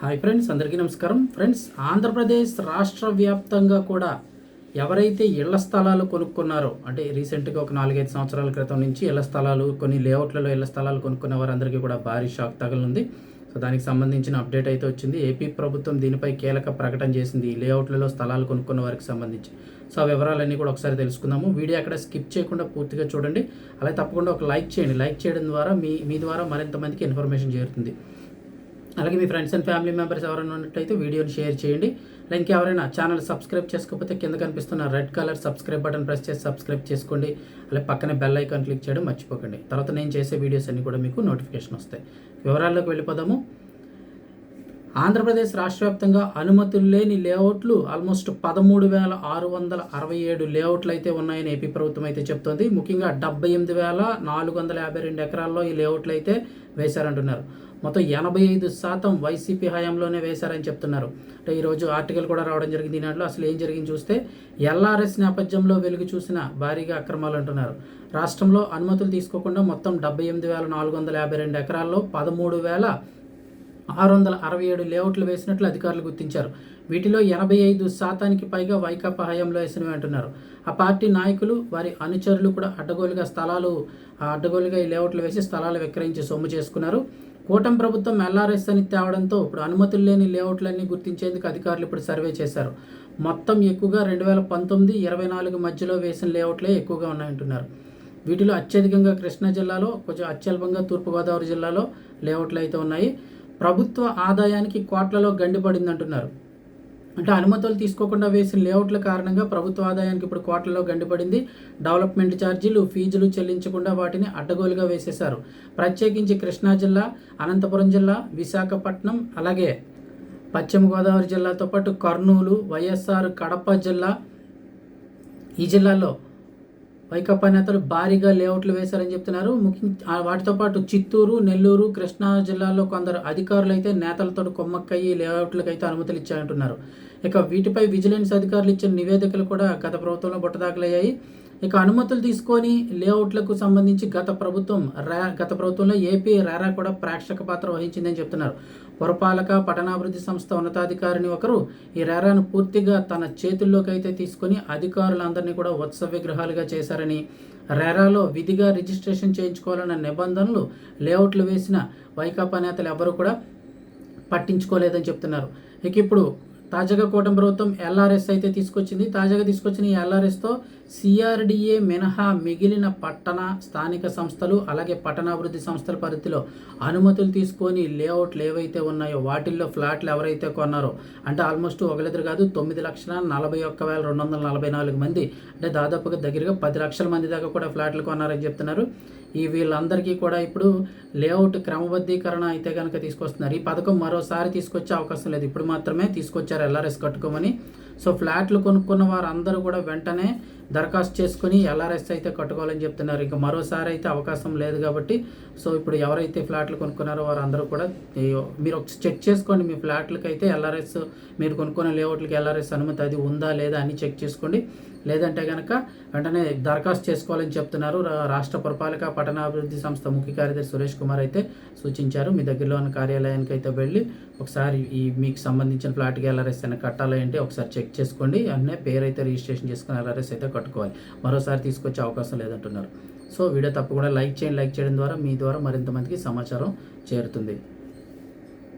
Hi friends అందరికీ నమస్కారం. Friends Andhra Pradesh రాష్ట్ర వ్యాప్తంగా కూడా ఎవరైతే ఇళ్ళ స్థలాలు కొనుక్కున్నారో అంటే రీసెంట్గా ఒక నాలుగైదు సంవత్సరాల క్రితం నుంచి ఇళ్ళ స్థలాలు కొన్ని లేఅవుట్లలో ఇళ్ళ స్థలాలు కొనుక్కున్న వారందరికీ కూడా భారీ షాక్ తగలుంది. సో దానికి సంబంధించిన అప్డేట్ అయితే వచ్చింది. ఏపీ ప్రభుత్వం దీనిపై కీలక ప్రకటన చేసింది. లేఅవుట్లలో స్థలాలు కొనుక్కున్న వారికి సంబంధించి. సో ఆ వివరాలన్నీ కూడా ఒకసారి తెలుసుకుందాము. వీడియో అక్కడ స్కిప్ చేయకుండా పూర్తిగా చూడండి. అలాగే తప్పకుండా ఒక లైక్ చేయండి. లైక్ చేయడం ద్వారా మీ మీ ద్వారా మరింత మందికి ఇన్ఫర్మేషన్ చేరుతుంది. అలాగే మీ ఫ్రెండ్స్ అండ్ ఫ్యామిలీ మెంబర్స్ ఎవరైనా ఉన్నట్టయితే వీడియోని షేర్ చేయండి. లైక్ ఇంకెవరైనా ఛానల్ సబ్స్క్రైబ్ చేసుకోకపోతే కింద కనిపిస్తున్న red colour subscribe button press చేసి సబ్స్క్రైబ్ చేసుకోండి. అలాగే పక్కనే బెల్ ఐకాన్ క్లిక్ చేయడం మర్చిపోకండి. తర్వాత నేను చేసే వీడియోస్ అన్నీ కూడా మీకు నోటిఫికేషన్ వస్తాయి. వివరాల్లోకి వెళ్ళిపోదాము. ఆంధ్రప్రదేశ్ రాష్ట్ర వ్యాప్తంగా అనుమతులు లేని లేఅవుట్లు ఆల్మోస్ట్ పదమూడు వేల ఆరు వందల అరవై ఏడు లేఅవుట్లు అయితే ఉన్నాయని ఏపీ ప్రభుత్వం అయితే చెప్తోంది. ముఖ్యంగా డెబ్బై ఎనిమిది వేల నాలుగు వందల యాభై రెండు ఎకరాల్లో ఈ లేఅవుట్లు అయితే వేశారంటున్నారు. మొత్తం ఎనభై ఐదు శాతం వైసీపీ హయాంలోనే వేశారని చెప్తున్నారు. అంటే ఈరోజు ఆర్టికల్ కూడా రావడం జరిగింది. దాంట్లో అసలు ఏం జరిగింది చూస్తే ఎల్ఆర్ఎస్ నేపథ్యంలో వెలుగు చూసిన భారీగా అక్రమాలు అంటున్నారు. రాష్ట్రంలో అనుమతులు తీసుకోకుండా మొత్తం డెబ్బై ఎనిమిది వేల నాలుగు వందల యాభై రెండు ఎకరాల్లో పదమూడు వేల ఆరు వందల అరవై ఏడు లేఅవుట్లు వేసినట్లు అధికారులు గుర్తించారు. వీటిలో ఎనభై ఐదు శాతానికి పైగా వైకాపా హయాంలో వేసినవి అంటున్నారు. ఆ పార్టీ నాయకులు వారి అనుచరులు కూడా అడ్డగోలుగా స్థలాలు అడ్డగోలుగా ఈ లేఅవుట్లు వేసి స్థలాలు విక్రయించి సొమ్ము చేసుకున్నారు. కూటమి ప్రభుత్వం ఎల్ఆర్ఎస్ అని తేవడంతో ఇప్పుడు అనుమతులు లేని లేఅవుట్లన్నీ గుర్తించేందుకు అధికారులు ఇప్పుడు సర్వే చేశారు. మొత్తం ఎక్కువగా రెండు వేల పంతొమ్మిది ఇరవై నాలుగు మధ్యలో వేసిన లేఅవుట్లే ఎక్కువగా ఉన్నాయంటున్నారు. వీటిలో అత్యధికంగా కృష్ణా జిల్లాలో కొంచెం అత్యల్పంగా తూర్పుగోదావరి జిల్లాలో లేఅవుట్లు అయితే ఉన్నాయి. ప్రభుత్వ ఆదాయానికి కోట్లలో గండిపడింది అంటున్నారు అంటే అనుమతులు తీసుకోకుండా వేసిన లేఅవుట్ల కారణంగా ప్రభుత్వ ఆదాయానికి ఇప్పుడు కోట్లలో గండిపడింది. డెవలప్మెంట్ ఛార్జీలు ఫీజులు చెల్లించకుండా వాటిని అడ్డగోలుగా వేసేశారు. ప్రత్యేకించి కృష్ణా జిల్లా అనంతపురం జిల్లా విశాఖపట్నం అలాగే పశ్చిమ గోదావరి జిల్లాతో పాటు కర్నూలు వైఎస్ఆర్ కడప జిల్లా ఈ జిల్లాల్లో వైకాపా నేతలు భారీగా లేఅవుట్లు వేశారని చెప్తున్నారు. ముఖ్య వాటితో పాటు చిత్తూరు నెల్లూరు కృష్ణా జిల్లాలో కొందరు అధికారులు అయితే నేతలతో కొమ్మక్కయ్యి లేఅవుట్లకు అయితే అనుమతులు ఇచ్చారంటున్నారు ఇక వీటిపై విజిలెన్స్ అధికారులు ఇచ్చిన నివేదికలు కూడా గత ప్రభుత్వంలో బుట్టదాఖలయ్యాయి. ఇక అనుమతులు తీసుకొని లేఅవుట్లకు సంబంధించి గత ప్రభుత్వం రా గత ప్రభుత్వంలో ఏపీ రారా కూడా ప్రేక్షక పాత్ర వహించిందని చెప్తున్నారు. పురపాలక పట్టణాభివృద్ధి సంస్థ ఉన్నతాధికారిని ఒకరు ఈ రారాను పూర్తిగా తన చేతుల్లోకి అయితే తీసుకొని అధికారులందరినీ కూడా ఉత్సవ విగ్రహాలుగా చేశారని రెరాలో విధిగా రిజిస్ట్రేషన్ చేయించుకోవాలన్న నిబంధనలు లేఅవుట్లు వేసిన వైకాపా నేతలు ఎవరు కూడా పట్టించుకోలేదని చెప్తున్నారు. ఇక ఇప్పుడు తాజాగా కూటమి ప్రభుత్వం ఎల్ఆర్ఎస్ అయితే తీసుకొచ్చింది. తాజాగా తీసుకొచ్చిన ఈ ఎల్ఆర్ఎస్తో సిఆర్డిఏ మినహా మిగిలిన పట్టణ స్థానిక సంస్థలు అలాగే పట్టణాభివృద్ధి సంస్థల పరిధిలో అనుమతులు తీసుకొని లేఅవుట్లు ఏవైతే ఉన్నాయో వాటిల్లో ఫ్లాట్లు ఎవరైతే కొన్నారో అంటే ఆల్మోస్ట్ ఒకరిద్దరు కాదు తొమ్మిది లక్షల నలభై ఒక్క వేల రెండు వందల నలభై నాలుగు మంది అంటే దాదాపుగా దగ్గరగా పది లక్షల మంది దాకా కూడా ఫ్లాట్లు కొన్నారని చెప్తున్నారు. ఈ వీళ్ళందరికీ కూడా ఇప్పుడు లేఅవుట్ క్రమబద్ధీకరణ అయితే కనుక తీసుకొస్తున్నారు. ఈ పథకం మరోసారి తీసుకొచ్చే అవకాశం లేదు. ఇప్పుడు మాత్రమే తీసుకొచ్చారు ఎల్ఆర్ఎస్ కట్టుకోమని. సో ఫ్లాట్లు కొనుక్కున్న వారందరూ కూడా వెంటనే దరఖాస్తు చేసుకుని ఎల్ఆర్ఎస్ అయితే కట్టుకోవాలని చెప్తున్నారు. ఇంకా మరోసారి అయితే అవకాశం లేదు కాబట్టి సో ఇప్పుడు ఎవరైతే ఫ్లాట్లు కొనుక్కున్నారో వారందరూ కూడా మీరు ఒకసారి చెక్ చేసుకోండి. మీ ఫ్లాట్లకి అయితే ఎల్ఆర్ఎస్ మీరు కొనుక్కున్న లేఅవుట్లకి ఎల్ఆర్ఎస్ అనుమతి అది ఉందా లేదా అని చెక్ చేసుకోండి. లేదంటే కనుక వెంటనే దరఖాస్తు చేసుకోవాలని చెప్తున్నారు. రాష్ట్ర పురపాలక పట్టణాభివృద్ధి సంస్థ ముఖ్య కార్యదర్శి సురేష్ కుమార్ అయితే సూచించారు. మీ దగ్గరలో ఉన్న కార్యాలయానికి అయితే వెళ్ళి ఒకసారి ఈ మీకు సంబంధించిన ఫ్లాట్కి ఎల్ఆర్ఎస్ అయినా కట్టాలి అంటే ఒకసారి చెక్ చేసుకోండి. అన్నీ పేరు అయితే రిజిస్ట్రేషన్ చేసుకుని ఎల్ఆర్ఎస్ అయితే కట్టుకోవాలి. మరోసారి తీసుకొచ్చే అవకాశం లేదంటున్నారు. సో వీడియో తప్పకుండా లైక్ చేయండి. లైక్ చేయడం ద్వారా మీ ద్వారా మరింత మందికి సమాచారం చేరుతుంది.